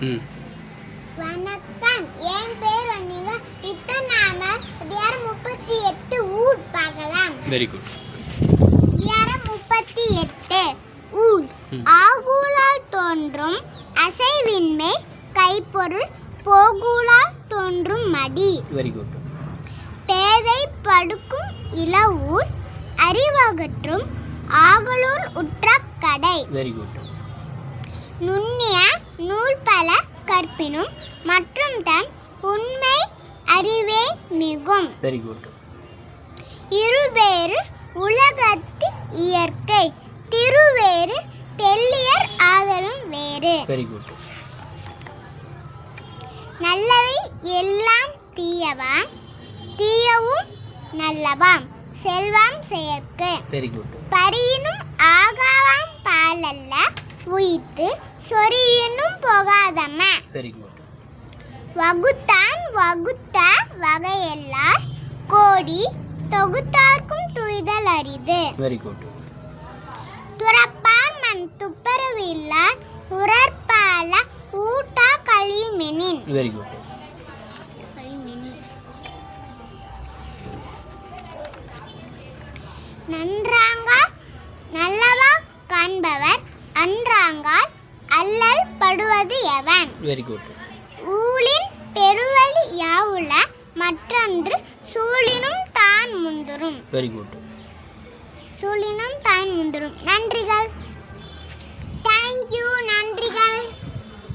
வணக்கம். என் பேர் வன்னிங்க இப்போ நாம அதிகாரம் முப்பத்தி எட்டு ஊர் பார்க்கலாம். வெரி குட் அதிகாரம் முப்பத்தி எட்டு ஊர். ஆகூலால் தோன்றும் அசைவின்மை கைப்பொருள் போகூலால் தோன்றும் மடி. வெரி குட் பேதை படுக்கும் இளவூர் அறிவகற்றும் ஆகலூர் உற்ற கடை. வெரி குட் நுண்ணிய நூல் பல கற்பினும் மற்றும் தன் உண்மை அறிவே மிகும். வெரி குட் இருவேறு உலகத்து இயற்கை திருவேறு தெல்லியர் ஆதலும் வேறு. வெரி குட் நல்லவை எல்லாம் தீயவாம் தீயவும் நல்லவாம் செல்வாம் செயற்கு. வெரி குட் பரியினும் போகாதம்ம. வெரி குட் வகுத்தான் வகுத்த வகையெல்லாம் கோடி தொகுத்தார்க்கும் துய்தல் அரிது. வெரி குட் துறப்பான் மண் துப்பரவு இல்லார் உரற்பால ஊட்டா கழிமெனின் வெரி குட் நன்றாங்க எவன் வெரி குட் ஊழின் பெருவழி யாவுல மற்றொன்று சூழினும் தான் முந்துரும். வெரி குட் சூழினும் தான் முந்துரும். நன்றிகள்.